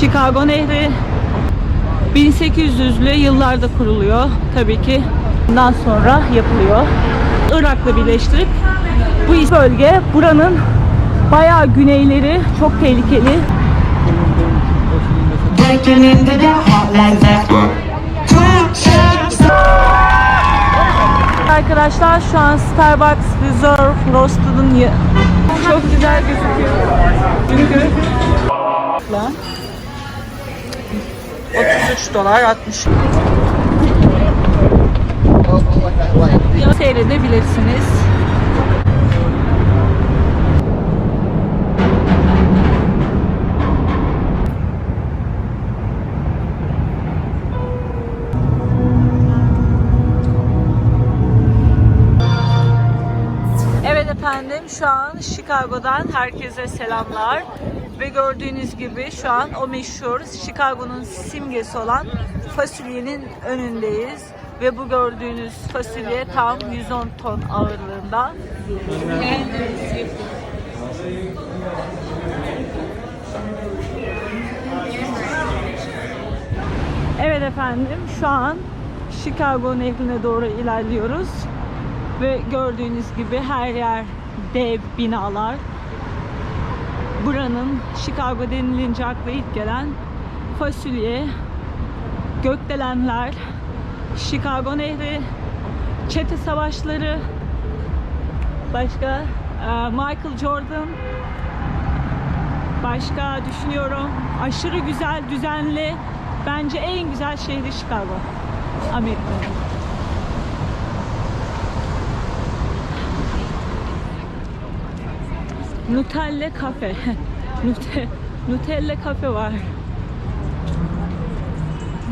Chicago Nehri 1800'lü yıllarda kuruluyor tabii ki. Bundan sonra yapılıyor. Irak'la birleştirip bu bölge buranın bayağı güneyleri çok tehlikeli. Arkadaşlar şu an Starbucks Reserve Roasted'ın çok güzel gözüküyor. Çünkü 33 dolar 60 seyredebilirsiniz. Evet efendim şu an Chicago'dan herkese selamlar. Ve gördüğünüz gibi şu an o meşhur Chicago'nun simgesi olan fasulyenin önündeyiz. Ve bu gördüğünüz fasulye tam 110 ton ağırlığında. Evet efendim şu an Chicago nehrine doğru ilerliyoruz. Ve gördüğünüz gibi her yer dev binalar. Buranın Chicago denilince akla ilk gelen fasulye, gökdelenler, Chicago Nehri, çete savaşları, başka e, Michael Jordan, başka düşünüyorum aşırı güzel, düzenli, bence en güzel şehri Chicago, Amerika'nın. Nutella kafe. Nute, Nutella kafe var.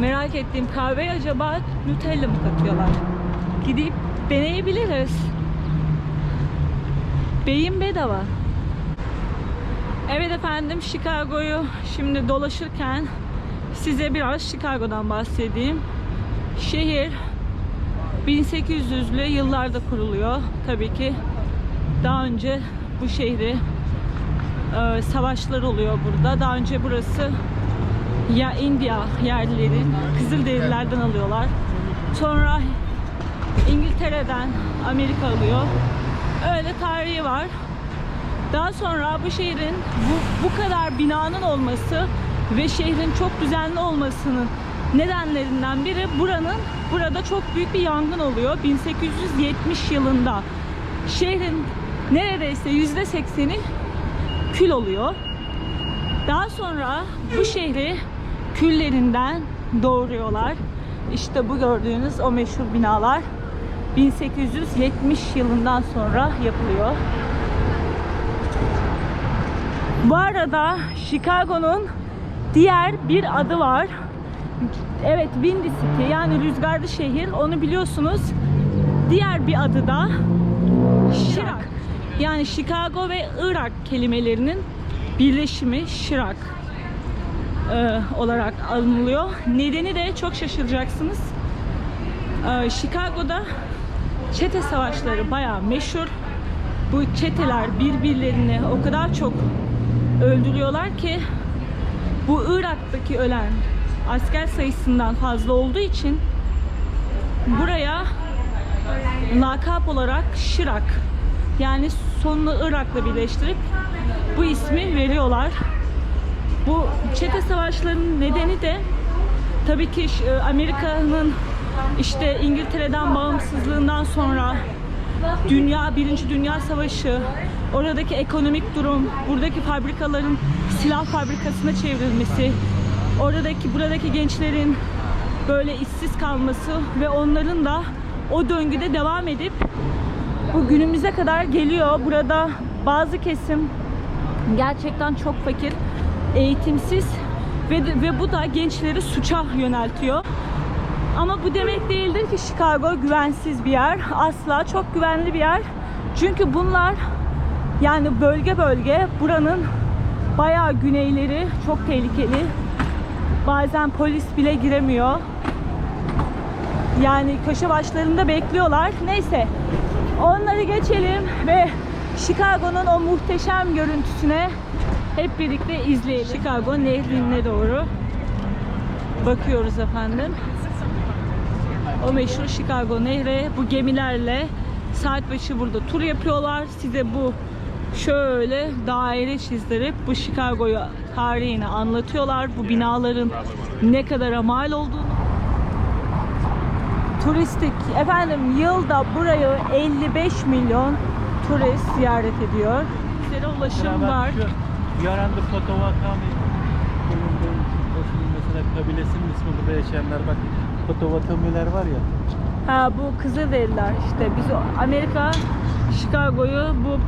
Merak ettiğim kahve acaba Nutella mı katıyorlar? Gidip deneyebiliriz. Beyin bedava. Evet efendim Chicago'yu şimdi dolaşırken size biraz Chicago'dan bahsedeyim. Şehir 1800'lü yıllarda kuruluyor tabii ki. Daha önce bu şehri e, savaşlar oluyor burada. Daha önce burası ya India yerlilerin Kızılderililerden alıyorlar. Sonra İngiltere'den Amerika alıyor. Öyle tarihi var. Daha sonra bu şehrin bu, bu kadar binanın olması ve şehrin çok düzenli olmasının nedenlerinden biri buranın burada çok büyük bir yangın oluyor 1870 yılında. Şehrin neredeyse yüzde sekseni kül oluyor. Daha sonra bu şehri küllerinden doğuruyorlar. İşte bu gördüğünüz o meşhur binalar 1870 yılından sonra yapılıyor. Bu arada Chicago'nun diğer bir adı var. Evet Windy City yani rüzgarlı şehir onu biliyorsunuz. Diğer bir adı da Şirak. Yani Chicago ve Irak kelimelerinin birleşimi Şirak e, olarak alınılıyor. Nedeni de çok şaşıracaksınız. E, Chicago'da çete savaşları bayağı meşhur. Bu çeteler birbirlerini o kadar çok öldürüyorlar ki bu Irak'taki ölen asker sayısından fazla olduğu için buraya lakap olarak Şirak yani sonunu Irak'la birleştirip bu ismi veriyorlar. Bu çete savaşlarının nedeni de tabii ki e, Amerika'nın işte İngiltere'den bağımsızlığından sonra Dünya, Birinci Dünya Savaşı, oradaki ekonomik durum, buradaki fabrikaların silah fabrikasına çevrilmesi, oradaki buradaki gençlerin böyle işsiz kalması ve onların da o döngüde devam edip bu günümüze kadar geliyor. Burada bazı kesim gerçekten çok fakir, eğitimsiz ve ve bu da gençleri suça yöneltiyor. Ama bu demek değildir ki Chicago güvensiz bir yer. Asla çok güvenli bir yer. Çünkü bunlar yani bölge bölge buranın bayağı güneyleri çok tehlikeli. Bazen polis bile giremiyor. Yani köşe başlarında bekliyorlar. Neyse. Onları geçelim ve Chicago'nun o muhteşem görüntüsüne Hep birlikte izleyelim. Chicago nehrine doğru bakıyoruz efendim. O meşhur Chicago Nehri bu gemilerle saat başı burada tur yapıyorlar. Size bu şöyle daire çizdirip bu Chicago'yu tarihini anlatıyorlar. Bu binaların ne kadar mal olduğunu. Turistik efendim yılda burayı 55 milyon turist ziyaret ediyor. Sizlere ulaşım var. Yaranda Potawatomi bulunduğu Osun'un mesela kabilesinin ismi burada yaşayanlar bak Potawatomiler var ya Ha bu Kızılderililer işte biz Amerika Chicago'yu bu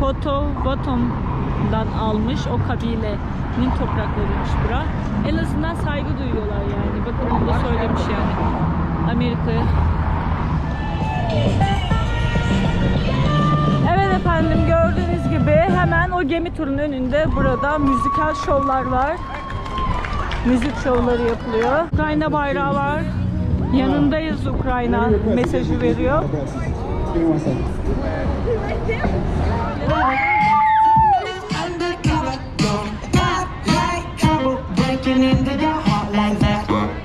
Potawatomi'dan almış o kabilenin topraklarıymış bura. En azından saygı duyuyorlar yani. Bakın onu da söylemiş yani. Amerika. Evet efendim gördüğünüz gibi hemen o gemi turunun önünde burada müzikal şovlar var. Müzik şovları yapılıyor. Ukrayna bayrağı var. Yanındayız Ukrayna mesajı veriyor. Undercover, don't got like trouble breaking into your heart like that.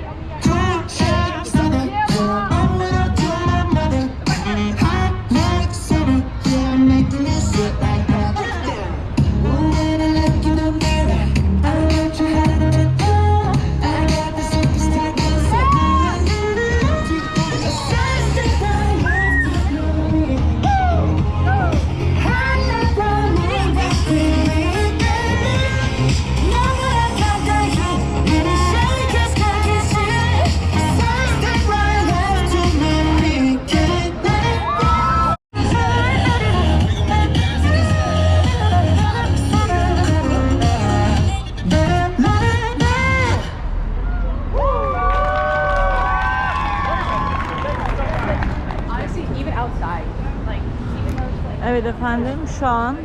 Evet efendim şu an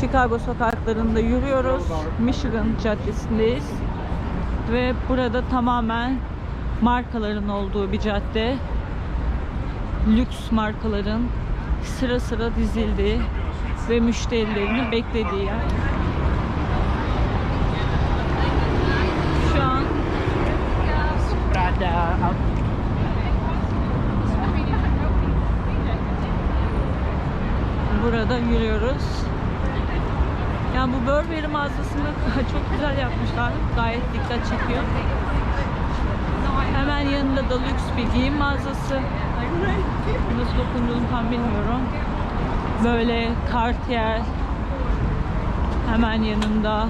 Chicago sokaklarında yürüyoruz. Michigan Caddesi'ndeyiz. Ve burada tamamen markaların olduğu bir cadde. Lüks markaların sıra sıra dizildiği ve müşterilerini beklediği yer. Şu an burada yürüyoruz. Yani bu Burberry mağazasını çok güzel yapmışlar. Gayet dikkat çekiyor. Hemen yanında da lüks bir giyim mağazası. Nasıl dokunduğunu tam bilmiyorum. Böyle Cartier hemen yanında.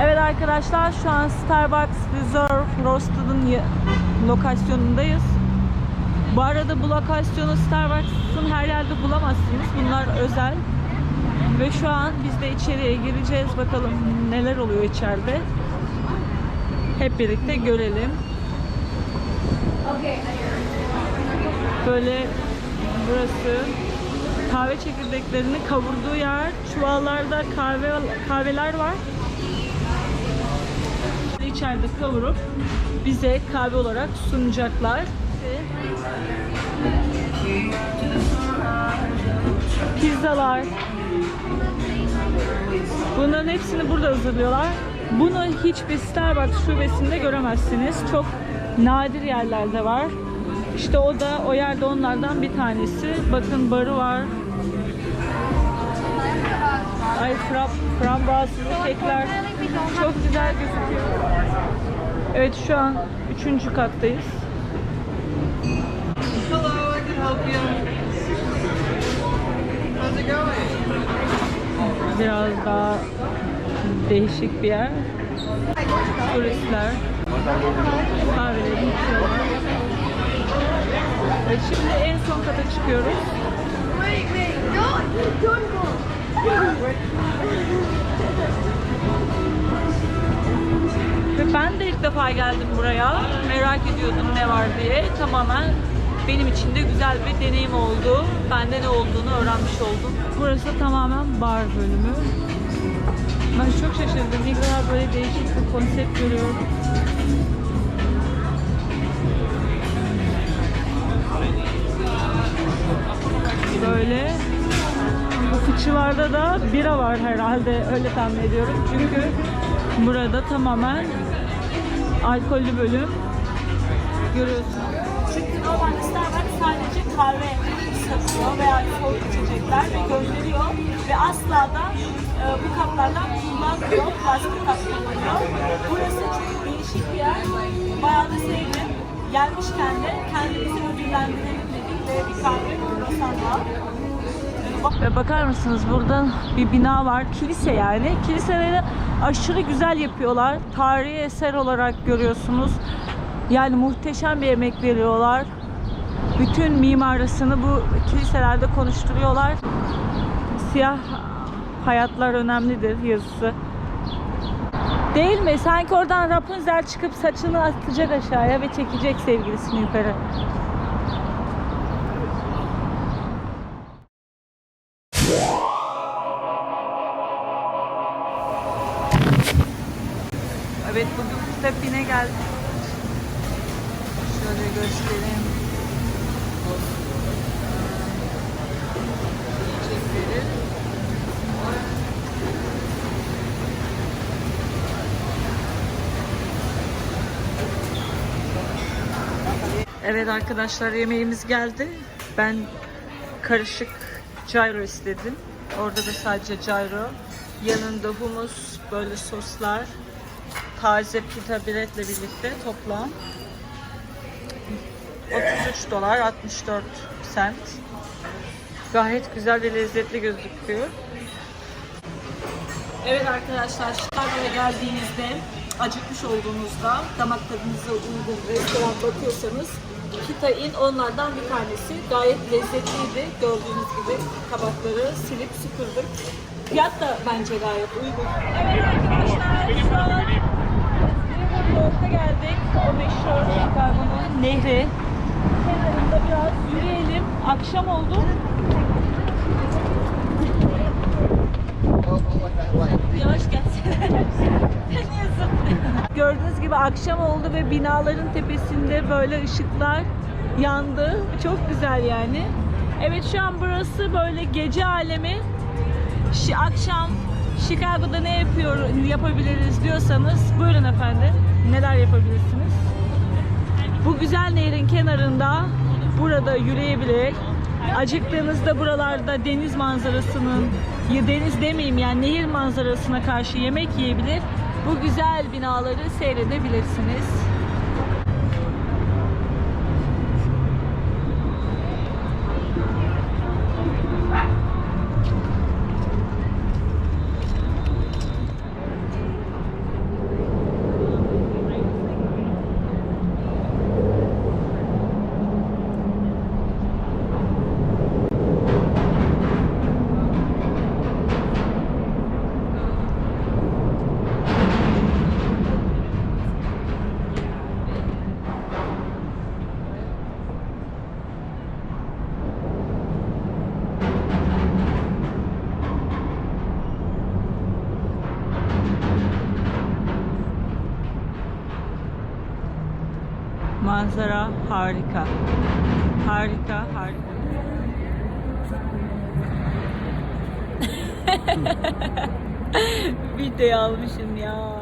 Evet arkadaşlar şu an Starbucks Reserve Roasted'ın lokasyonundayız. Bu arada bu lokasyonu Starbucks'ın her yerde bulamazsınız. Bunlar özel. Ve şu an biz de içeriye gireceğiz. Bakalım neler oluyor içeride. Hep birlikte görelim. Böyle burası kahve çekirdeklerini kavurduğu yer. Çuvallarda kahve kahveler var. İçeride kavurup bize kahve olarak sunacaklar. Pizzalar. Bunların hepsini burada hazırlıyorlar. Bunu hiçbir Starbucks şubesinde göremezsiniz. Çok nadir yerlerde var. İşte o da o yerde onlardan bir tanesi. Bakın barı var. Ay frap, frambuazlı kekler. Çok güzel gözüküyor. Evet şu an üçüncü kattayız. Biraz daha değişik bir yer. Turistler kahveleri içiyorlar. Evet, şimdi en son kata çıkıyoruz. wait, wait, don't, don't go. Ve ben de ilk defa geldim buraya. Merak ediyordum ne var diye. Tamamen benim için de güzel bir deneyim oldu. Ben de ne olduğunu öğrenmiş oldum. Burası tamamen bar bölümü. Ben çok şaşırdım. İlk defa böyle değişik bir konsept görüyorum. Böyle bu civarda da bira var herhalde öyle tahmin ediyorum. Çünkü burada tamamen alkollü bölüm görüyorsunuz. Normalde Starbucks sadece kahve satıyor veya soğuk içecekler ve gönderiyor ve asla da e, bu kaplardan kullanmıyor, plastik kap kullanıyor. Burası çok değişik bir yer, bayağı da sevdim. Gelmişken de kendimizi ödüllendirelim dedik ve bir kahve kruvasanla ve bakar mısınız burada bir bina var. Kilise yani. Kiliseleri aşırı güzel yapıyorlar. Tarihi eser olarak görüyorsunuz. Yani muhteşem bir emek veriyorlar. Bütün mimarisini bu kiliselerde konuşturuyorlar. Siyah hayatlar önemlidir yazısı. Değil mi? Sanki oradan Rapunzel çıkıp saçını atacak aşağıya ve çekecek sevgilisini yukarı. Evet bugün Stepin'e geldik. Şöyle göstereyim. Evet arkadaşlar yemeğimiz geldi. Ben karışık gyro istedim. Orada da sadece gyro. Yanında humus, böyle soslar, taze pita biletle birlikte toplam 33 dolar 64 sent. Gayet güzel ve lezzetli gözüküyor. Evet arkadaşlar Chicago'ya geldiğinizde acıkmış olduğunuzda damak tadınıza uygun restoran bakıyorsanız Kita Inn onlardan bir tanesi. Gayet lezzetliydi. Gördüğünüz gibi tabakları silip süpürdük. Fiyat da bence gayet uygun. Evet arkadaşlar şu an Riverwalk'a geldik. O meşhur Chicago'nun nehri. Kenarında biraz yürüyelim. Akşam oldu. Gördüğünüz gibi akşam oldu ve binaların tepesinde böyle ışıklar yandı. Çok güzel yani. Evet şu an burası böyle gece alemi. Şi, akşam Chicago'da ne yapıyor yapabiliriz diyorsanız buyurun efendim. Neler yapabilirsiniz? Bu güzel nehrin kenarında burada yürüyebilir. Acıktığınızda buralarda deniz manzarasının, ya deniz demeyeyim yani nehir manzarasına karşı yemek yiyebilir. Bu güzel binaları seyredebilirsiniz. Manzara harika. Harika, harika. Video almışım ya.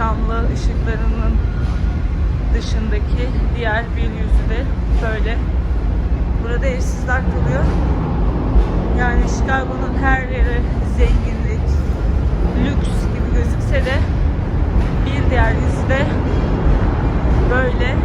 şamlı ışıklarının dışındaki diğer bir yüzü de böyle. Burada evsizler kalıyor. Yani Chicago'nun her yeri zenginlik, lüks gibi gözükse de bir diğer yüzü de böyle